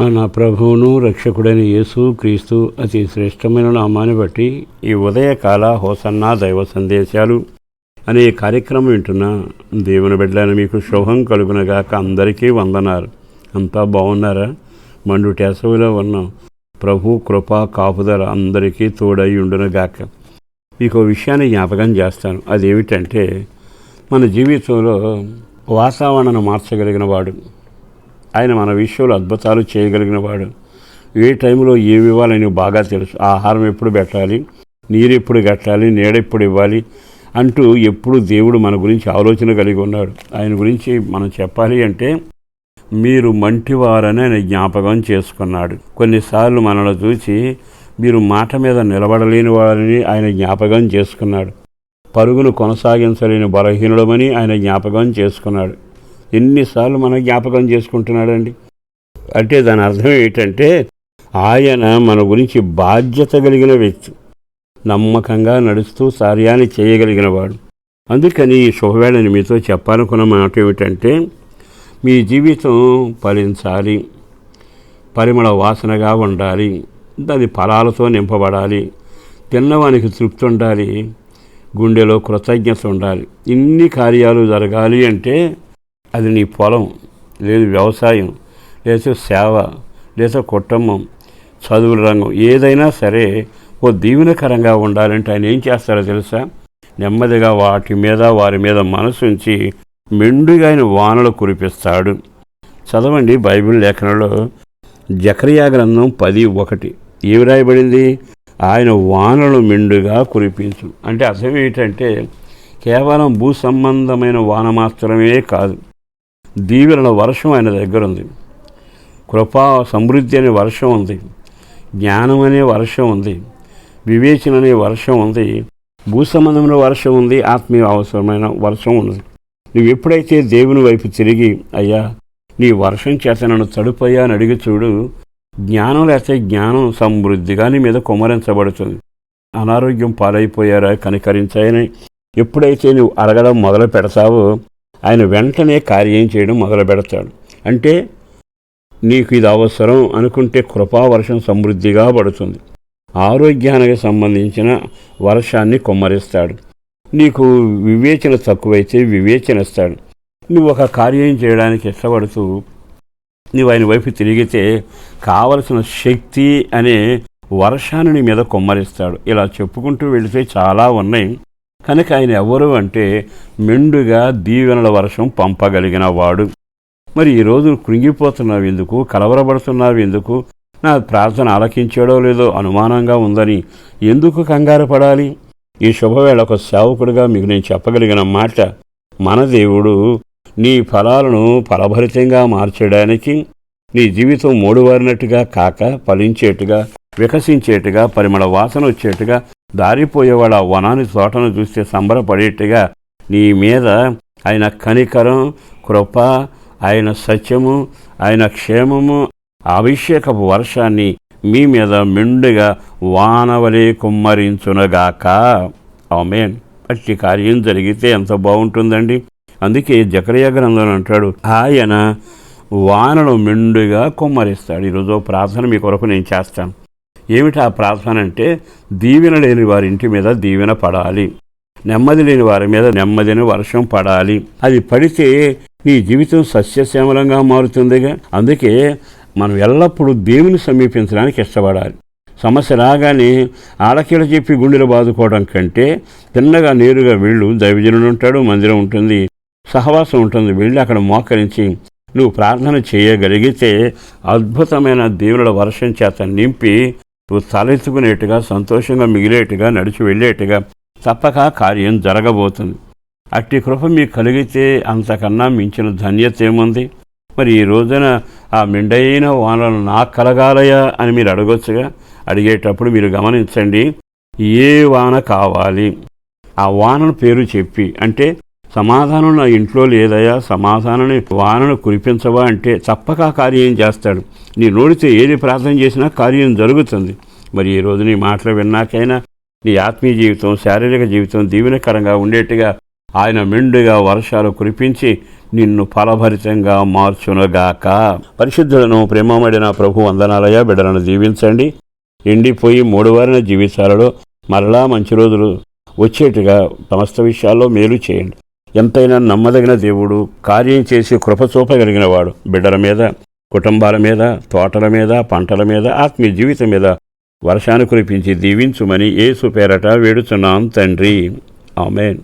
మన ప్రభువును రక్షకుడైన యేసు క్రీస్తు అతి శ్రేష్టమైన నామాన్ని బట్టి ఈ ఉదయకాల హోసన్నా దైవ సందేశాలు అనే కార్యక్రమం వింటున్న దేవుని బిడ్డలను మీకు శుభం కలుగునగాక అందరికీ వందనారు అంతా బాగున్నారా? మండు టేసవిలో ఉన్నాం ప్రభు కృప కాపుదల అందరికీ తోడై ఉండునగాక. మీకు విషయాన్ని జ్ఞాపకం చేస్తాను. అదేమిటంటే మన జీవితంలో వాతావరణాన్ని మార్చగలిగిన వాడు. ఆయన మన విషయంలో అద్భుతాలు చేయగలిగిన వాడు. ఏ టైంలో ఏమి ఇవ్వాలని బాగా తెలుసు. ఆహారం ఎప్పుడు పెట్టాలి? నీరు ఎప్పుడు కట్టాలి? నీడ ఎప్పుడు ఇవ్వాలి? అంటూ ఎప్పుడు దేవుడు మన గురించి ఆలోచన కలిగి ఉన్నాడు. ఆయన గురించి మనం చెప్పాలి అంటే మీరు మంటివారని ఆయన జ్ఞాపకం చేసుకున్నాడు. కొన్నిసార్లు మనల్ని చూసి మీరు మాట మీద నిలబడలేని వారని ఆయన జ్ఞాపకం చేసుకున్నాడు. పరుగును కొనసాగించలేని బలహీనుడమని ఆయన జ్ఞాపకం చేసుకున్నాడు. ఎన్నిసార్లు మన జ్ఞాపకం చేసుకుంటున్నాడండి? అంటే దాని అర్థం ఏంటంటే ఆయన మన గురించి బాధ్యత కలిగిన వ్యక్తి. నమ్మకంగా నడుస్తూ సార్యాన్ని చేయగలిగిన వాడు. అందుకని ఈ శుభవేళని మీతో చెప్పాలనుకున్న మాట ఏమిటంటే మీ జీవితం ఫలించాలి. పరిమళ వాసనగా ఉండాలి. దాని ఫలాలతో నింపబడాలి. తిన్నవానికి తృప్తి ఉండాలి. గుండెలో కృతజ్ఞత ఉండాలి. ఇన్ని కార్యాలు జరగాలి అంటే అది నీ పొలం లేదు వ్యవసాయం లేదా సేవ లేదా కుటుంబం చదువుల రంగం ఏదైనా సరే ఓ దీవెనకరంగా ఉండాలంటే ఆయన ఏం చేస్తారో తెలుసా? నెమ్మదిగా వాటి మీద వారి మీద మనసు ఉంచి మెండుగా ఆయన వానలు కురిపిస్తాడు. చదవండి బైబిల్ లేఖనంలో జకరియా గ్రంథం పది ఒకటి. ఏమి రాయబడింది? ఆయన వానలు మెండుగా కురిపించు. అంటే అర్థం ఏంటంటే కేవలం భూ సంబంధమైన వాన మాత్రమే కాదు. దీవెనల వర్షం ఆయన దగ్గర ఉంది. కృపా సమృద్ధి అనే వర్షం ఉంది. జ్ఞానం అనే వర్షం ఉంది. వివేచన అనే వర్షం ఉంది. భూ సంబంధమైన వర్షం ఉంది. ఆత్మీయ అవసరమైన వర్షం ఉంది. నువ్వు ఎప్పుడైతే దేవుని వైపు తిరిగి అయ్యా నీ వర్షం చేత నన్ను తడుపయ్యా అని అడిగి చూడు జ్ఞానం లేకపోతే జ్ఞానం సమృద్ధిగా నీ మీద కుమరించబడుతుంది అనారోగ్యం పాలైపోయారా కనికరించాయని ఎప్పుడైతే నువ్వు అడగడం మొదలు పెడతావో ఆయన వెంటనే కార్యం చేయడం మొదలు పెడతాడు. అంటే నీకు ఇది అవసరం అనుకుంటే కృపావర్షం సమృద్ధిగా పడుతుంది. ఆరోగ్యానికి సంబంధించిన వర్షాన్ని కుమ్మరిస్తాడు. నీకు వివేచన తక్కువైతే వివేచన ఇస్తాడు నువ్వు ఒక కార్యం చేయడానికి ఇష్టపడుతూ నువ్వు ఆయన వైపు తిరిగితే కావలసిన శక్తి అనే వర్షాన్ని నీ మీద కుమ్మరిస్తాడు. ఇలా చెప్పుకుంటూ వెళితే చాలా ఉన్నాయి. కనుక ఆయన ఎవరు అంటే మెండుగా దీవెనల వర్షం పంపగలిగిన వాడు మరి ఈరోజు కృంగిపోతున్నావు ఎందుకు? కలవరపడుతున్నావు ఎందుకు? నా ప్రార్థన ఆలకించాడో లేదో అనుమానంగా ఉందని ఎందుకు కంగారు పడాలి? ఈ శుభవేళ ఒక సేవకుడిగా మీకు నేను చెప్పగలిగిన మాట మన దేవుడు నీ ఫలాలను ఫలభరితంగా మార్చడానికి నీ జీవితం మూడువారినట్టుగా కాక ఫలించేట్టుగా వికసించేట్టుగా పరిమళ వాసన వచ్చేట్టుగా దారిపోయేవాడు ఆ వనాన్ని తోటను చూస్తే సంబరపడేట్టుగా నీ మీద ఆయన కనికరం కృప ఆయన సత్యము ఆయన క్షేమము అభిషేకపు వర్షాన్ని మీ మీద మెండుగా వానవలే కుమ్మరించునగాక. ఆమెన్. అట్టి కార్యం జరిగితే ఎంత బాగుంటుందండి. అందుకే జకరయ గ్రంథం అంటాడు ఆయన వానను మెండుగా కుమ్మరిస్తాడు. ఈరోజు ప్రార్థన మీ కొరకు నేను చేస్తాను. ఏమిటి ఆ ప్రార్థన అంటే దీవెన లేని వారి ఇంటి మీద దీవెన పడాలి. నెమ్మది లేని వారి మీద నెమ్మదిని వర్షం పడాలి. అది పడితే నీ జీవితం సస్యశ్యామలంగా మారుతుందిగా. అందుకే మనం ఎల్లప్పుడూ దేవుని సమీపించడానికి ఇష్టపడాలి సమస్య రాగానే ఆడకీడ చెప్పి గుండెలు బాదుకోవడం కంటే తిన్నగా నేరుగా వెళ్ళు దైవజనుడు ఉంటాడు మందిరం ఉంటుంది సహవాసం ఉంటుంది. వెళ్ళి అక్కడ మోకరించి నువ్వు ప్రార్థన చేయగలిగితే అద్భుతమైన దేవుల వర్షం చేత నింపి నువ్వు తలెత్తుకునేట్టుగా సంతోషంగా మిగిలేట్టుగా నడిచి వెళ్ళేట్టుగా తప్పక కార్యం జరగబోతుంది. అట్టి కృప మీకు కలిగితే అంతకన్నా మించిన ధన్యత ఏముంది? మరి ఈ రోజున ఆ మిండైన వానలు నాకు కలగాలయా అని మీరు అడగొచ్చుగా? అడిగేటప్పుడు మీరు గమనించండి ఏ వాన కావాలి? ఆ వానను పేరు చెప్పి అంటే సమాధానం నా ఇంట్లో లేదయా సమాధానాన్ని వానను కురిపించవా అంటే తప్పక కార్యం చేస్తాడు. నీ నోడితే ఏది ప్రార్థన చేసినా కార్యం జరుగుతుంది. మరి ఈ రోజు నీ మాటలు విన్నాకైనా నీ ఆత్మీయ జీవితం శారీరక జీవితం దీవెనకరంగా ఉండేట్టుగా ఆయన మెండుగా వర్షాలు కురిపించి నిన్ను ఫలభరితంగా మార్చునగాక. పరిశుద్ధులను ప్రేమమడిన ప్రభు వందనాలయ బిడలను దీవించండి. ఎండిపోయి మూడువారిన జీవితాలలో మరలా మంచి రోజులు వచ్చేట్టుగా సమస్త విషయాల్లో మేలు చేయండి. ఎంతైనా నమ్మదగిన దేవుడు కార్యం చేసి కృప బిడ్డల మీద కుటుంబాల మీద తోటల మీద పంటల మీద ఆత్మీయ జీవితం మీద వర్షాన్ని కురిపించి దీవించుమని ఏసు పేరట వేడుచున్నాం తండ్రి. ఆమెన్.